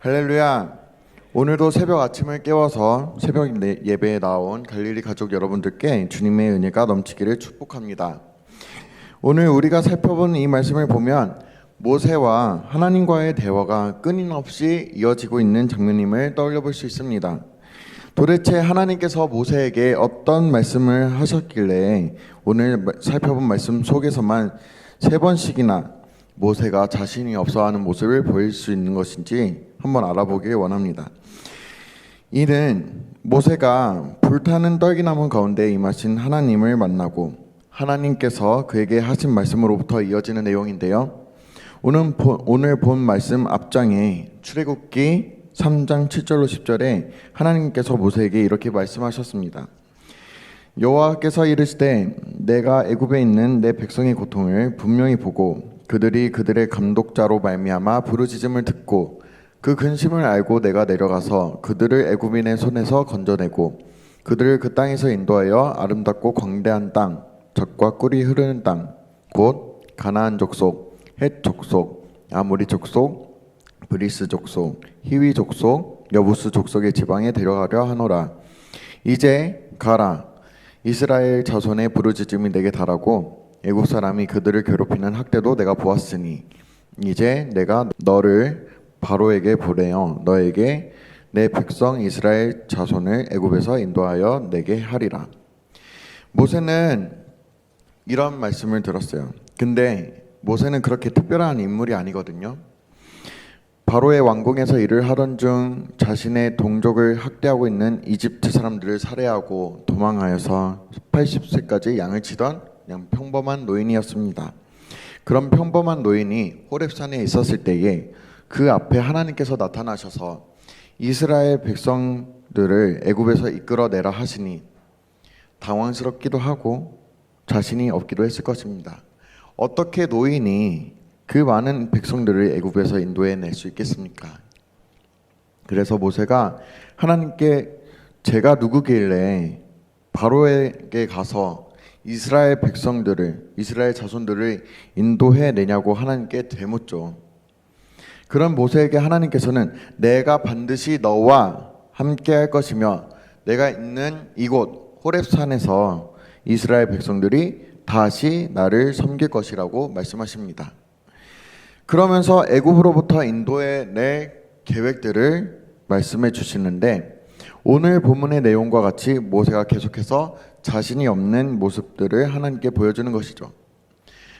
할렐루야. 오늘도 새벽 아침을 깨워서 새벽 내- 예배에 나온 갈릴리 가족 여러분들께 주님의 은혜가 넘치기를 축복합니다. 오늘 우리가 살펴본 이 말씀을 보면 모세와 하나님과의 대화가 끊임없이 이어지고 있는 장면임을 떠올려 볼 수 있습니다. 도대체 하나님께서 모세에게 어떤 말씀을 하셨길래 오늘 마- 살펴본 말씀 속에서만 세 번씩이나 모세가 자신이 없어하는 모습을 보일 수 있는 것인지 한번 알아보길 원합니다. 이는 모세가 불타는 떨기나무 가운데 임하신 하나님을 만나고 하나님께서 그에게 하신 말씀으로부터 이어지는 내용인데요. 오늘 본, 오늘 본 말씀 앞장에 출애굽기 3장 7절로 10절에 하나님께서 모세에게 이렇게 말씀하셨습니다. 여호와께서 이르시되 내가 애굽에 있는 내 백성의 고통을 분명히 보고 그들이 그들의 감독자로 말미암아 부르짖음을 듣고 그 근심을 알고 내가 내려가서 그들을 애굽인의 손에서 건져내고 그들을 그 땅에서 인도하여 아름답고 광대한 땅 젖과 꿀이 흐르는 땅 곧 가나안 족속 헷 족속 아모리 족속 브리스 족속 히위 족속 여부스 족속의 지방에 데려가려 하노라. 이제 가라 이스라엘 자손의 부르짖음이 내게 달하고 애굽 사람이 그들을 괴롭히는 학대도 내가 보았으니 이제 내가 너를 바로에게 보내어 너에게 내 백성 이스라엘 자손을 애굽에서 인도하여 내게 하리라. 모세는 이런 말씀을 들었어요. 근데 모세는 그렇게 특별한 인물이 아니거든요. 바로의 왕궁에서 일을 하던 중 자신의 동족을 학대하고 있는 이집트 사람들을 살해하고 도망하여서 80세까지 양을 치던 그냥 평범한 노인이었습니다. 그런 평범한 노인이 호렙산에 있었을 때에 그 앞에 하나님께서 나타나셔서 이스라엘 백성들을 애굽에서 이끌어내라 하시니 당황스럽기도 하고 자신이 없기도 했을 것입니다. 어떻게 노인이 그 많은 백성들을 애굽에서 인도해 낼 수 있겠습니까? 그래서 모세가 하나님께 제가 누구길래 바로에게 가서 이스라엘 백성들을 이스라엘 자손들을 인도해 내냐고 하나님께 되묻죠. 그런 모세에게 하나님께서는 내가 반드시 너와 함께 할 것이며 내가 있는 이곳 호렙산에서 이스라엘 백성들이 다시 나를 섬길 것이라고 말씀하십니다. 그러면서 애굽으로부터 인도해 낼 계획들을 말씀해 주시는데 오늘 본문의 내용과 같이 모세가 계속해서 자신이 없는 모습들을 하나님께 보여주는 것이죠.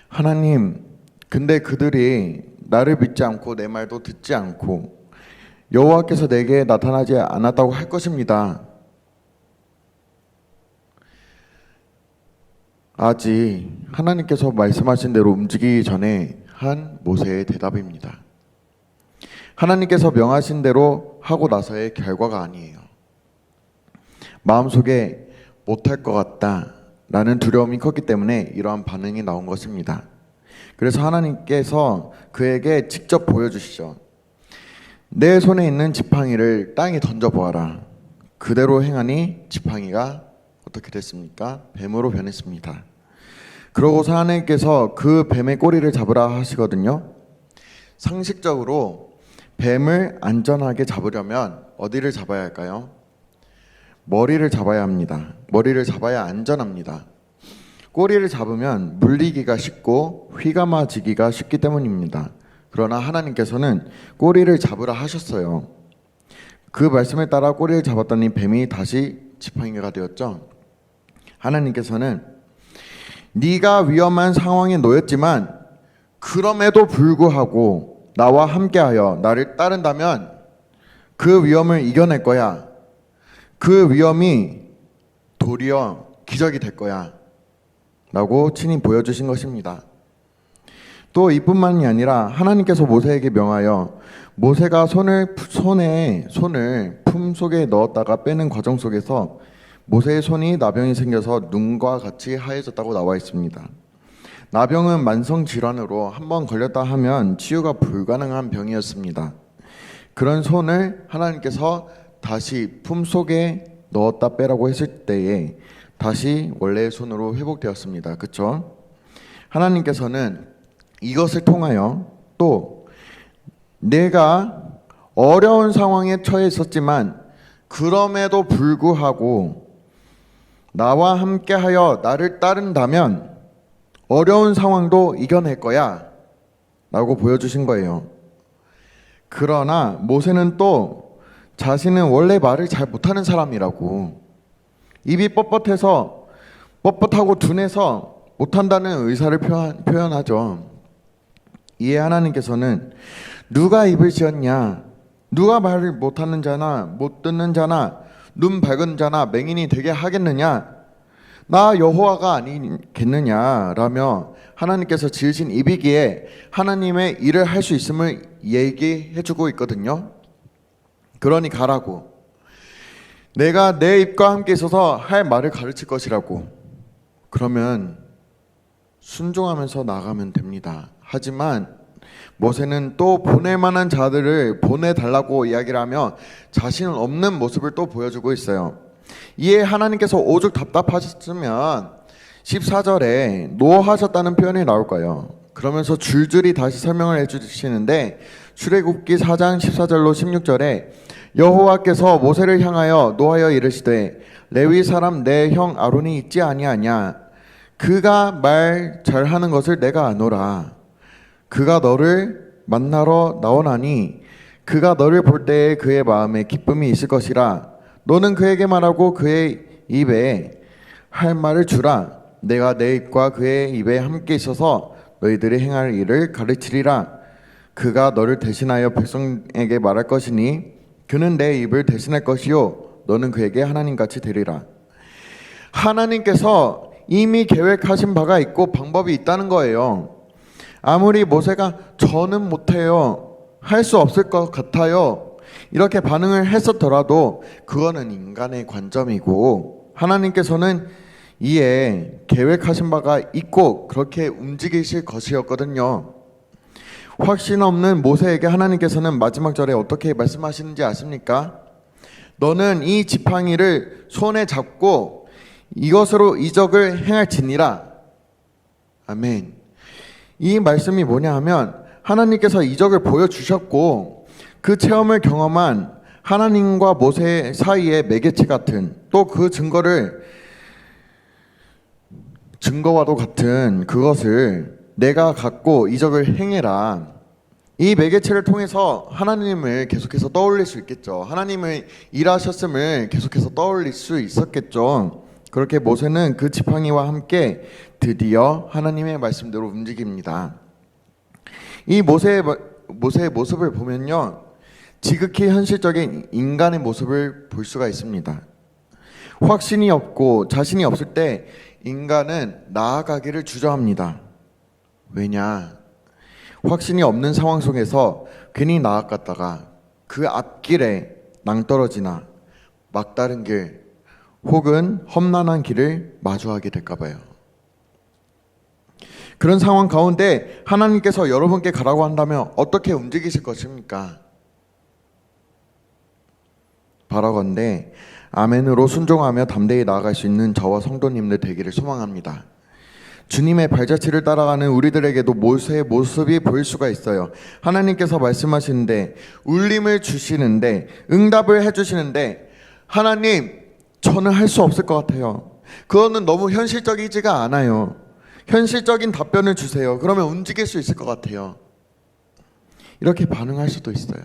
하나님, 근데 그들이 나를 믿지 않고 내 말도 듣지 않고 여호와께서 내게 나타나지 않았다고 할 것입니다. 아직 하나님께서 말씀하신 대로 움직이기 전에 한 모세의 대답입니다. 하나님께서 명하신 대로 하고 나서의 결과가 아니에요. 마음속에 못할 것 같다 라는 두려움이 컸기 때문에 이러한 반응이 나온 것입니다. 그래서 하나님께서 그에게 직접 보여주시죠. 내 손에 있는 지팡이를 땅에 던져 보아라. 그대로 행하니 지팡이가 어떻게 됐습니까? 뱀으로 변했습니다. 그러고서 하나님께서 그 뱀의 꼬리를 잡으라 하시거든요. 상식적으로 뱀을 안전하게 잡으려면 어디를 잡아야 할까요? 머리를 잡아야 합니다. 머리를 잡아야 안전합니다. 꼬리를 잡으면 물리기가 쉽고 휘감아지기가 쉽기 때문입니다. 그러나 하나님께서는 꼬리를 잡으라 하셨어요. 그 말씀에 따라 꼬리를 잡았더니 뱀이 다시 지팡이가 되었죠. 하나님께서는 네가 위험한 상황에 놓였지만 그럼에도 불구하고 나와 함께하여 나를 따른다면 그 위험을 이겨낼 거야. 그 위험이 도리어 기적이 될 거야. 라고 친히 보여주신 것입니다. 또 이뿐만이 아니라 하나님께서 모세에게 명하여 모세가 손을 손에 손을 품 속에 넣었다가 빼는 과정 속에서 모세의 손이 나병이 생겨서 눈과 같이 하얘졌다고 나와 있습니다. 나병은 만성 질환으로 한 번 걸렸다 하면 치유가 불가능한 병이었습니다. 그런 손을 하나님께서 다시 품 속에 넣었다 빼라고 했을 때에 다시 원래의 손으로 회복되었습니다. 그렇죠? 하나님께서는 이것을 통하여 또 내가 어려운 상황에 처해 있었지만 그럼에도 불구하고 나와 함께하여 나를 따른다면 어려운 상황도 이겨낼 거야 라고 보여주신 거예요. 그러나 모세는 또 자신은 원래 말을 잘 못하는 사람이라고 입이 뻣뻣해서 뻣뻣하고 둔해서 못한다는 의사를 표현, 표현하죠. 이에 하나님께서는 누가 입을 지었냐? 누가 말을 못하는 자나 못 듣는 자나 눈 밝은 자나 맹인이 되게 하겠느냐? 나 여호와가 아니겠느냐라며 하나님께서 지으신 입이기에 하나님의 일을 할 수 있음을 얘기해주고 있거든요. 그러니 가라고. 내가 내 입과 함께 있어서 할 말을 가르칠 것이라고. 그러면 순종하면서 나가면 됩니다. 하지만 모세는 또 보낼 만한 자들을 보내달라고 이야기를 하며 자신 없는 모습을 또 보여주고 있어요. 이에 하나님께서 오죽 답답하셨으면 14절에 노하셨다는 표현이 나올까요? 그러면서 줄줄이 다시 설명을 해주시는데 출애굽기 4장 14절로 16절에 여호와께서 모세를 향하여 노하여 이르시되 레위 사람 내 형 아론이 있지 아니하냐 그가 말 잘하는 것을 내가 아노라 그가 너를 만나러 나오나니 그가 너를 볼 때에 그의 마음에 기쁨이 있을 것이라. 너는 그에게 말하고 그의 입에 할 말을 주라. 내가 내 입과 그의 입에 함께 있어서 너희들이 행할 일을 가르치리라. 그가 너를 대신하여 백성에게 말할 것이니 그는 내 입을 대신할 것이요. 너는 그에게 하나님같이 되리라. 하나님께서 이미 계획하신 바가 있고 방법이 있다는 거예요 아무리 모세가 저는 못해요. 할 수 없을 것 같아요. 이렇게 반응을 했었더라도 그거는 인간의 관점이고 하나님께서는 이에 계획하신 바가 있고 그렇게 움직이실 것이었거든요. 확신 없는 모세에게 하나님께서는 마지막 절에 어떻게 말씀하시는지 아십니까? 너는 이 지팡이를 손에 잡고 이것으로 이적을 행할지니라. 아멘. 이 말씀이 뭐냐 하면 하나님께서 이적을 보여주셨고 그 체험을 경험한 하나님과 모세 사이의 매개체 같은 또 그 증거를 증거와도 같은 그것을 내가 갖고 이적을 행해라. 이 매개체를 통해서 하나님을 계속해서 떠올릴 수 있겠죠. 하나님의 일하셨음을 계속해서 떠올릴 수 있었겠죠. 그렇게 모세는 그 지팡이와 함께 드디어 하나님의 말씀대로 움직입니다. 이 모세의 모세의 모습을 보면요. 지극히 현실적인 인간의 모습을 볼 수가 있습니다. 확신이 없고 자신이 없을 때 인간은 나아가기를 주저합니다. 왜냐? 확신이 없는 상황 속에서 괜히 나아갔다가 그 앞길에 낭떠러지나 막다른 길 혹은 험난한 길을 마주하게 될까 봐요. 그런 상황 가운데 하나님께서 여러분께 가라고 한다면 어떻게 움직이실 것입니까? 바라건대 아멘으로 순종하며 담대히 나아갈 수 있는 저와 성도님들 되기를 소망합니다. 주님의 발자취를 따라가는 우리들에게도 모세의 모습이 보일 수가 있어요. 하나님께서 말씀하시는데 울림을 주시는데 응답을 해주시는데 하나님 저는 할 수 없을 것 같아요. 그거는 너무 현실적이지가 않아요. 현실적인 답변을 주세요. 그러면 움직일 수 있을 것 같아요. 이렇게 반응할 수도 있어요.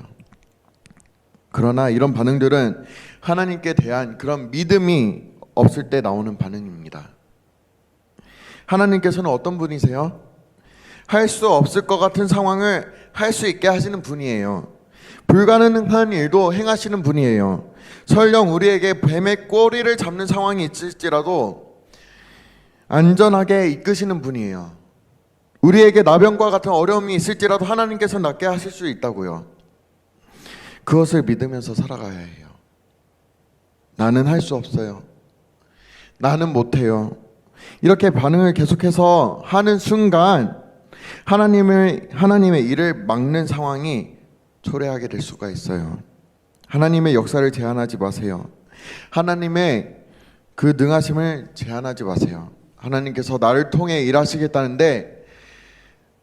그러나 이런 반응들은 하나님께 대한 그런 믿음이 없을 때 나오는 반응입니다. 하나님께서는 어떤 분이세요? 할 수 없을 것 같은 상황을 할 수 있게 하시는 분이에요. 불가능한 일도 행하시는 분이에요. 설령 우리에게 뱀의 꼬리를 잡는 상황이 있을지라도 안전하게 이끄시는 분이에요. 우리에게 나병과 같은 어려움이 있을지라도 하나님께서 낫게 하실 수 있다고요. 그것을 믿으면서 살아가야 해요. 나는 할 수 없어요. 나는 못해요. 이렇게 반응을 계속해서 하는 순간 하나님의 하나님의 일을 막는 상황이 초래하게 될 수가 있어요. 하나님의 역사를 제한하지 마세요. 하나님의 그 능하심을 제한하지 마세요. 하나님께서 나를 통해 일하시겠다는데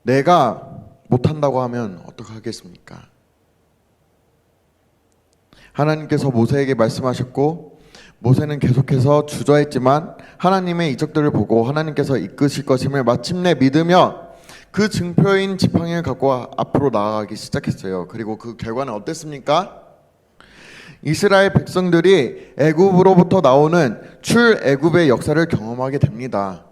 내가 못한다고 하면 어떡하겠습니까? 하나님께서 모세에게 말씀하셨고 모세는 계속해서 주저했지만 하나님의 이적들을 보고 하나님께서 이끄실 것임을 마침내 믿으며 그 증표인 지팡이를 갖고 앞으로 나아가기 시작했어요. 그리고 그 결과는 어땠습니까? 이스라엘 백성들이 애굽으로부터 나오는 출애굽의 역사를 경험하게 됩니다.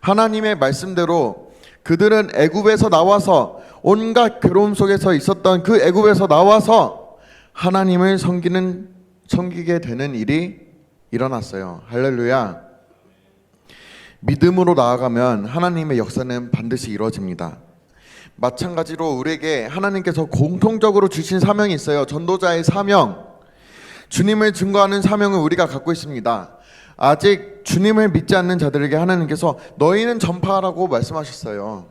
하나님의 말씀대로 그들은 애굽에서 나와서 온갖 괴로움 속에서 있었던 그 애굽에서 나와서 하나님을 섬기는 섬기게 되는 일이 일어났어요. 할렐루야. 믿음으로 나아가면 하나님의 역사는 반드시 이루어집니다. 마찬가지로 우리에게 하나님께서 공통적으로 주신 사명이 있어요. 전도자의 사명. 주님을 증거하는 사명을 우리가 갖고 있습니다. 아직 주님을 믿지 않는 자들에게 하나님께서 너희는 전파하라고 말씀하셨어요.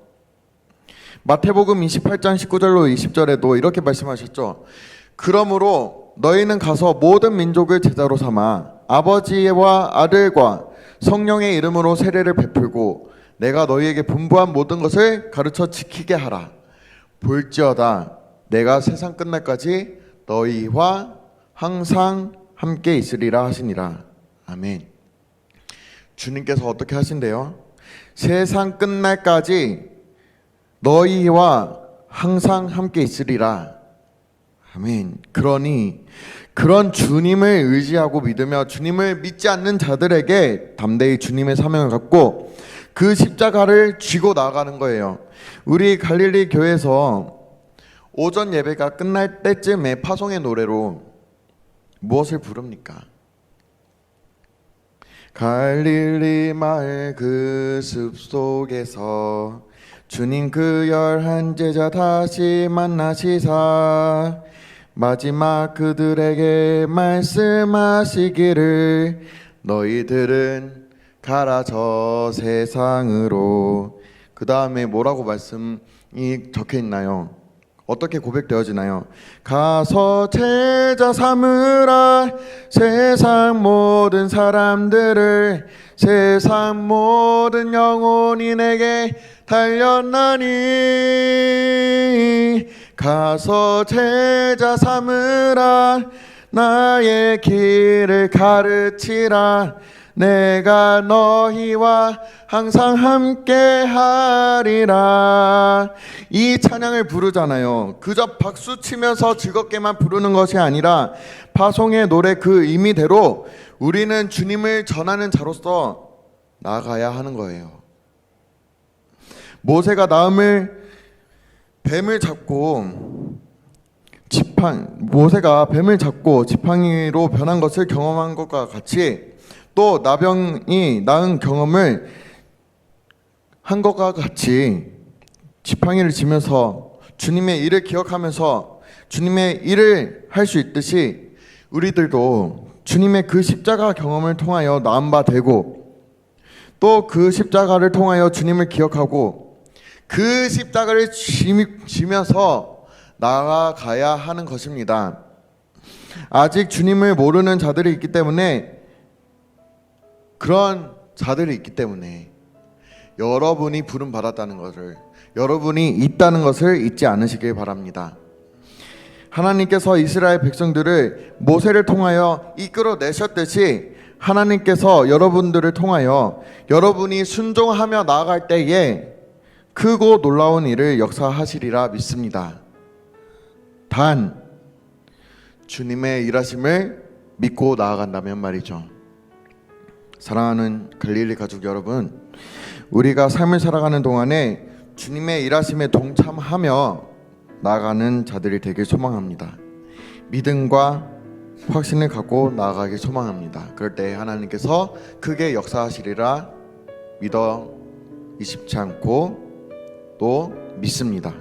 마태복음 28장 19절로 20절에도 이렇게 말씀하셨죠. 그러므로 너희는 가서 모든 민족을 제자로 삼아 아버지와 아들과 성령의 이름으로 세례를 베풀고 내가 너희에게 분부한 모든 것을 가르쳐 지키게 하라. 볼지어다 내가 세상 끝날까지 너희와 항상 함께 있으리라 하시니라. 아멘. 주님께서 어떻게 하신대요? 세상 끝날까지 너희와 항상 함께 있으리라. 아멘. 그러니 그런 주님을 의지하고 믿으며 주님을 믿지 않는 자들에게 담대히 주님의 사명을 갖고 그 십자가를 쥐고 나아가는 거예요. 우리 갈릴리 교회에서 오전 예배가 끝날 때쯤에 파송의 노래로 무엇을 부릅니까? 갈릴리 마을 그 숲속에서 주님 그 열한 제자 다시 만나시사 마지막 그들에게 말씀하시기를 너희들은 가라 저 세상으로. 그 다음에 뭐라고 말씀이 적혀 있나요? 어떻게 고백되어지나요? 가서 제자 삼으라. 세상 모든 사람들을 세상 모든 영혼이 내게 달렸나니. 가서 제자 삼으라. 나의 길을 가르치라 내가 너희와 항상 함께 하리라. 이 찬양을 부르잖아요. 그저 박수 치면서 즐겁게만 부르는 것이 아니라 파송의 노래 그 의미대로 우리는 주님을 전하는 자로서 나아가야 하는 거예요. 모세가 나음을 뱀을 잡고 지팡 모세가 뱀을 잡고 지팡이로 변한 것을 경험한 것과 같이 또 나병이 나은 경험을 한 것과 같이 지팡이를 지면서 주님의 일을 기억하면서 주님의 일을 할 수 있듯이 우리들도 주님의 그 십자가 경험을 통하여 나은 바 되고 또 그 십자가를 통하여 주님을 기억하고 그 십자가를 지- 지면서 나아가야 하는 것입니다. 아직 주님을 모르는 자들이 있기 때문에 그런 자들이 있기 때문에 여러분이 부름 받았다는 것을 여러분이 있다는 것을 잊지 않으시길 바랍니다. 하나님께서 이스라엘 백성들을 모세를 통하여 이끌어 내셨듯이 하나님께서 여러분들을 통하여 여러분이 순종하며 나아갈 때에 크고 놀라운 일을 역사하시리라 믿습니다. 단 주님의 일하심을 믿고 나아간다면 말이죠. 사랑하는 갈릴리 가족 여러분, 우리가 삶을 살아가는 동안에 주님의 일하심에 동참하며 나아가는 자들이 되길 소망합니다. 믿음과 확신을 갖고 나아가길 소망합니다. 그럴 때 하나님께서 크게 역사하시리라 믿어 의심치 않고 또 믿습니다.